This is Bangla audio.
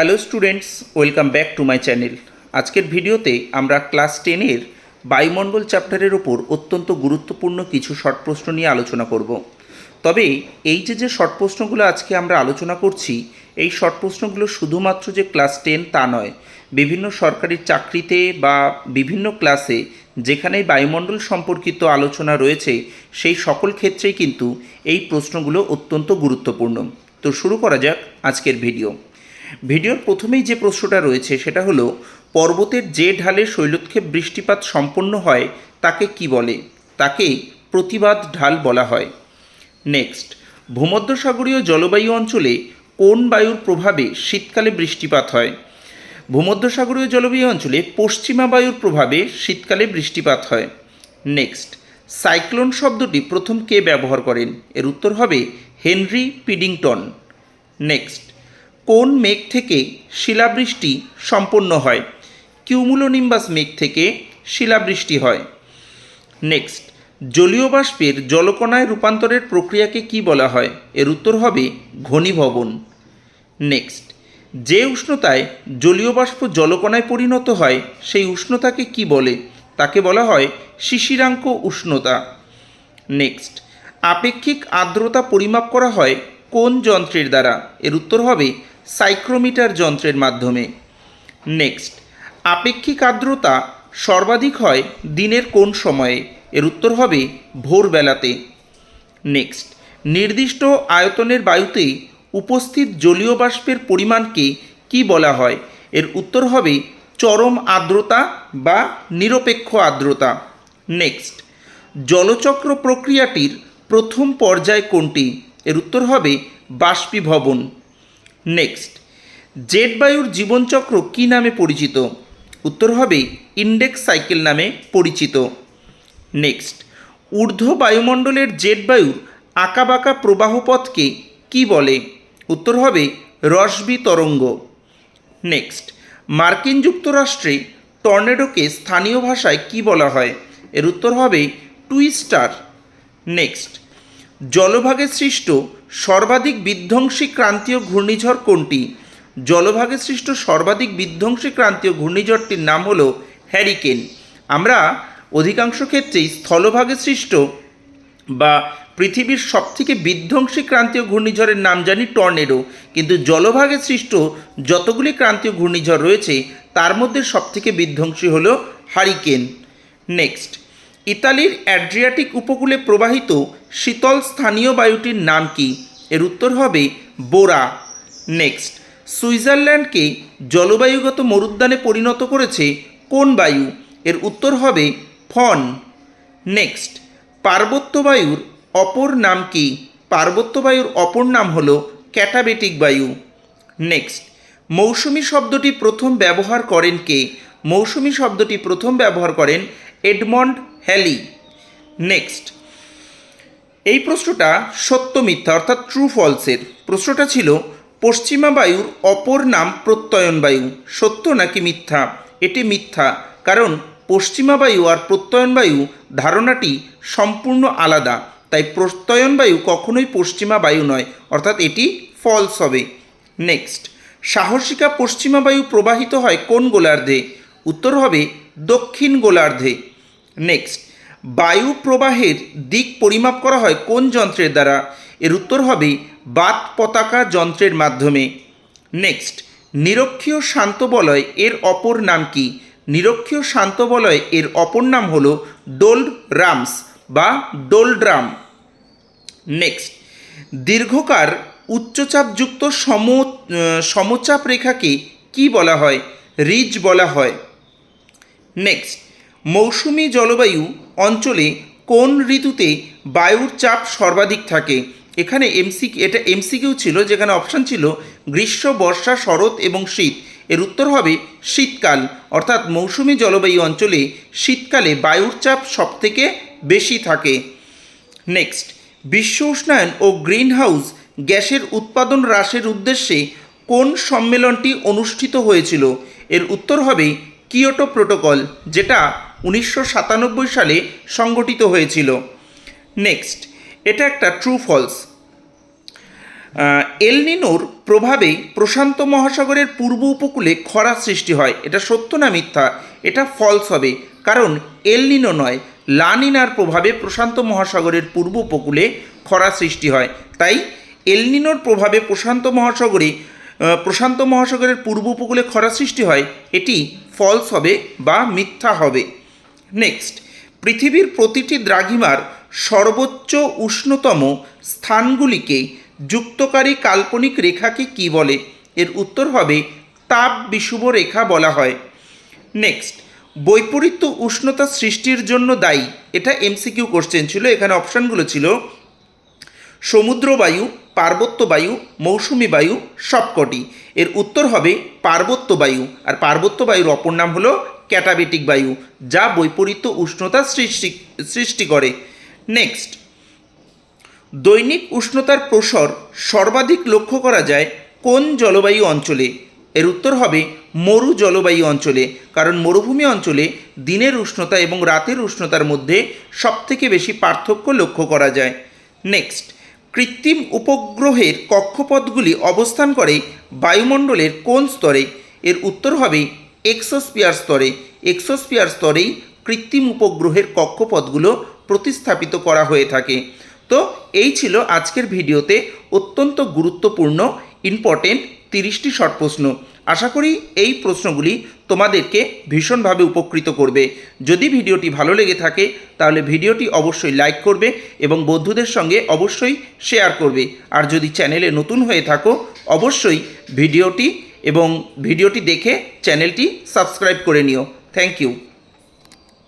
Hello students, welcome back to my channel. আজকের ভিডিওতে আমরা ক্লাস টেনের বায়ুমণ্ডল চ্যাপ্টারের ওপর অত্যন্ত গুরুত্বপূর্ণ কিছু শর্ট প্রশ্ন নিয়ে আলোচনা করব। তবে এই যে যে শর্ট প্রশ্নগুলো আজকে আমরা আলোচনা করছি, এই শর্ট প্রশ্নগুলো শুধুমাত্র যে ক্লাস টেন তা নয়, বিভিন্ন সরকারি চাকরিতে বা বিভিন্ন ক্লাসে যেখানেই বায়ুমণ্ডল সম্পর্কিত আলোচনা রয়েছে, সেই সকল ক্ষেত্রেই কিন্তু এই প্রশ্নগুলো অত্যন্ত গুরুত্বপূর্ণ। তো শুরু করা যাক আজকের ভিডিও। ভিডিওর প্রথমেই যে প্রশ্নটা রয়েছে সেটা হলো, পর্বতের যে ঢালে শৈলোৎক্ষেপ বৃষ্টিপাত সম্পন্ন হয়, তাকে কি বলে? তাকে প্রতিবাদ ঢাল বলা হয়। নেক্সট, ভূমধ্যসাগরীয় জলবায়ু অঞ্চলে কোন বায়ুর প্রভাবে শীতকালে বৃষ্টিপাত হয়? ভূমধ্যসাগরীয় জলবায়ু অঞ্চলে পশ্চিমা বায়ুর প্রভাবে শীতকালে বৃষ্টিপাত হয়। নেক্সট, সাইক্লোন শব্দটি প্রথম কে ব্যবহার করেন? এর উত্তর হবে হেনরি পিডিংটন। নেক্সট কোন মেঘ থেকে শিলাবৃষ্টি সম্পন্ন হয়? কিউমুলোনিম্বাস মেঘ থেকে শিলাবৃষ্টি হয়। নেক্সট, জলীয় বাষ্পের জলকণায় রূপান্তরের প্রক্রিয়াকে কি বলা হয়? এর উত্তর হবে ঘনীভবন। নেক্সট, যে উষ্ণতায় জলীয় বাষ্প জলকণায় পরিণত হয়, সেই উষ্ণতাকে কি বলে? তাকে বলা হয় শিশিরাঙ্ক উষ্ণতা। নেক্সট, আপেক্ষিক আর্দ্রতা পরিমাপ করা হয় কোন যন্ত্রের দ্বারা? এর উত্তর হবে সাইক্রোমিটার যন্ত্রের মাধ্যমে। নেক্সট আপেক্ষিক আর্দ্রতা সর্বাধিক হয় দিনের কোন সময়ে? এর উত্তর হবে ভোরবেলাতে। নেক্সট নির্দিষ্ট আয়তনের বায়ুতে উপস্থিত জলীয় বাষ্পের পরিমাণকে কি বলা হয়? এর উত্তর হবে চরম আর্দ্রতা বা নিরপেক্ষ আর্দ্রতা। নেক্সট জলচক্র প্রক্রিয়াটির প্রথম পর্যায় কোনটি? এর উত্তর হবে বাষ্পীভবন। নেক্সট। জেট বায়ুর জীবনচক্র কী নামে পরিচিত? উত্তর হবে ইন্ডেক্স সাইকেল নামে পরিচিত। নেক্সট, ঊর্ধ্ব বায়ুমণ্ডলের জেট বায়ুর আঁকাবাঁকা প্রবাহপথকে কি বলে? উত্তর হবে রসবি তরঙ্গ। নেক্সট, মার্কিন যুক্তরাষ্ট্রে টর্নেডোকে স্থানীয় ভাষায় কি বলা হয়? এর উত্তর হবে টুইস্টার। নেক্সট, জলভাগে সৃষ্ট সর্বাধিক বিধ্বংসী ক্রান্তীয় ঘূর্ণিঝড় কোনটি? জলভাগে সৃষ্ট সর্বাধিক বিধ্বংসী ক্রান্তীয় ঘূর্ণিঝড়টির নাম হলো হ্যারিকেন। আমরা অধিকাংশ ক্ষেত্রেই স্থলভাগে সৃষ্ট বা পৃথিবীর সবথেকে বিধ্বংসী ক্রান্তীয় ঘূর্ণিঝড়ের নাম জানি টর্নেডো। কিন্তু জলভাগে সৃষ্ট যতগুলি ক্রান্তীয় ঘূর্ণিঝড় রয়েছে, তার মধ্যে সবথেকে বিধ্বংসী হলো হারিকেন। নেক্সট। ইতালির অ্যাড্রিয়াটিক উপকূলে প্রবাহিত শীতল স্থানীয় বায়ুটির নাম কি? এর উত্তর হবে বোরা। নেক্সট, সুইজারল্যান্ডকে জলবায়ুগত মরুদ্যানে পরিণত করেছে কোন বায়ু? এর উত্তর হবে ফন। নেক্সট, পার্বত্য বায়ুর অপর নাম কি? পার্বত্য বায়ুর অপর নাম হলো ক্যাটাবেটিক বায়ু। নেক্সট, মৌসুমী শব্দটি প্রথম ব্যবহার করেন কে? মৌসুমী শব্দটি প্রথম ব্যবহার করেন এডমন্ড হ্যালি নেক্সট। এই প্রশ্নটা সত্য মিথ্যা অর্থাৎ ট্রু ফলসের প্রশ্নটা ছিল, পশ্চিমা বায়ুর অপর নাম প্রত্যয়ন বায়ু। সত্য নাকি মিথ্যা? এটি মিথ্যা, কারণ পশ্চিমা বায়ু আর প্রত্যয়ন বায়ু ধারণাটি সম্পূর্ণ আলাদা। তাই প্রত্যয়ন বায়ু কখনোই পশ্চিমা বায়ু নয়, অর্থাৎ এটি ফলস হবে। নেক্সট। সাহসিকা পশ্চিমা বায়ু প্রবাহিত হয় কোন গোলার্ধে? উত্তর হবে দক্ষিণ গোলার্ধে। নেক্সট বায়ু প্রবাহের দিক পরিমাপ করা হয় কোন যন্ত্রের দ্বারা? এর উত্তর হবে বাত পতাকা যন্ত্রের মাধ্যমে। নেক্সট নিরক্ষীয় শান্ত বলয় এর অপর নাম কি? নিরক্ষীয় শান্ত বলয় এর অপর নাম হল ডোল্ড রামস বা ডোলড্রাম নেক্সট দীর্ঘকার উচ্চচাপযুক্ত সম সমচাপ রেখাকে কি বলা হয়? রিজ বলা হয়। নেক্সট মৌসুমি জলবায়ু অঞ্চলে কোন ঋতুতে বায়ুর চাপ সর্বাধিক থাকে? এখানে এমসি এটা এমসিকিউ ছিল, যেখানে অপশান ছিল গ্রীষ্ম, বর্ষা, শরৎ এবং শীত। এর উত্তর হবে শীতকাল। অর্থাৎ মৌসুমি জলবায়ু অঞ্চলে শীতকালে বায়ুর চাপ সবথেকে বেশি থাকে। নেক্সট বিশ্ব উষ্ণায়ন ও গ্রিন হাউস গ্যাসের উৎপাদন হ্রাসের উদ্দেশ্যে কোন সম্মেলনটি অনুষ্ঠিত হয়েছিল? এর উত্তর হবে কিয়োটো প্রোটোকল, যেটা উনিশশো সাতানব্বই সালে সংগঠিত হয়েছিল। নেক্সট এটা একটা ট্রু ফলস এলনিনোর প্রভাবে প্রশান্ত মহাসাগরের পূর্ব উপকূলে খরা সৃষ্টি হয়। এটা সত্য না মিথ্যা? এটা ফলস হবে, কারণ এলনিনো নয় লানিনার প্রভাবে প্রশান্ত মহাসাগরের পূর্ব উপকূলে খরা সৃষ্টি হয়। তাই এলনিনোর প্রভাবে প্রশান্ত মহাসাগরে প্রশান্ত মহাসাগরের পূর্ব উপকূলে খরা সৃষ্টি হয়, এটি ফলস হবে বা মিথ্যা হবে। নেক্সট পৃথিবীর প্রতিটি দ্রাঘিমার সর্বোচ্চ উষ্ণতম স্থানগুলিকে যুক্তকারী কাল্পনিক রেখাকে কি বলে? এর উত্তর হবে তাপ বিষুব রেখা বলা হয়। নেক্সট বৈপরীত্য উষ্ণতা সৃষ্টির জন্য দায়ী। এটা এমসিকিউ কোশ্চেন ছিল, এখানে অপশানগুলো ছিল সমুদ্র বায়ু পার্বত্য বায়ু, মৌসুমি বায়ু সবকটি। এর উত্তর হবে পার্বত্য বায়ু। আর পার্বত্য বায়ুর অপর নাম হলো ক্যাটাবেটিক বায়ু, যা বৈপরীত্য উষ্ণতা সৃষ্টি সৃষ্টি করে। নেক্সট দৈনিক উষ্ণতার প্রসর সর্বাধিক লক্ষ্য করা যায় কোন জলবায়ু অঞ্চলে? এর উত্তর হবে মরু জলবায়ু অঞ্চলে, কারণ মরুভূমি অঞ্চলে দিনের উষ্ণতা এবং রাতের উষ্ণতার মধ্যে সবথেকে বেশি পার্থক্য লক্ষ্য করা যায়। নেক্সট কৃত্রিম উপগ্রহের কক্ষপথগুলি অবস্থান করে বায়ুমণ্ডলের কোন স্তরে? এর উত্তর হবে এক্সোস্পিয়ার স্তরে। এক্সোস্পিয়ার স্তরেই কৃত্রিম উপগ্রহের কক্ষপথগুলো প্রতিস্থাপিত করা হয়ে থাকে। তো এই ছিল আজকের ভিডিওতে অত্যন্ত গুরুত্বপূর্ণ ইম্পর্টেন্ট তিরিশটি শর্ট প্রশ্ন। আশা করি এই প্রশ্নগুলি তোমাদেরকে ভীষণভাবে উপকৃত করবে। যদি ভিডিওটি ভালো লেগে থাকে, তাহলে ভিডিওটি অবশ্যই লাইক করবে এবং বন্ধুদের সঙ্গে অবশ্যই শেয়ার করবে। আর যদি চ্যানেলে নতুন হয়ে থাকো, অবশ্যই ভিডিওটি এবং ভিডিওটি দেখে চ্যানেলটি সাবস্ক্রাইব করে নিও। Thank you.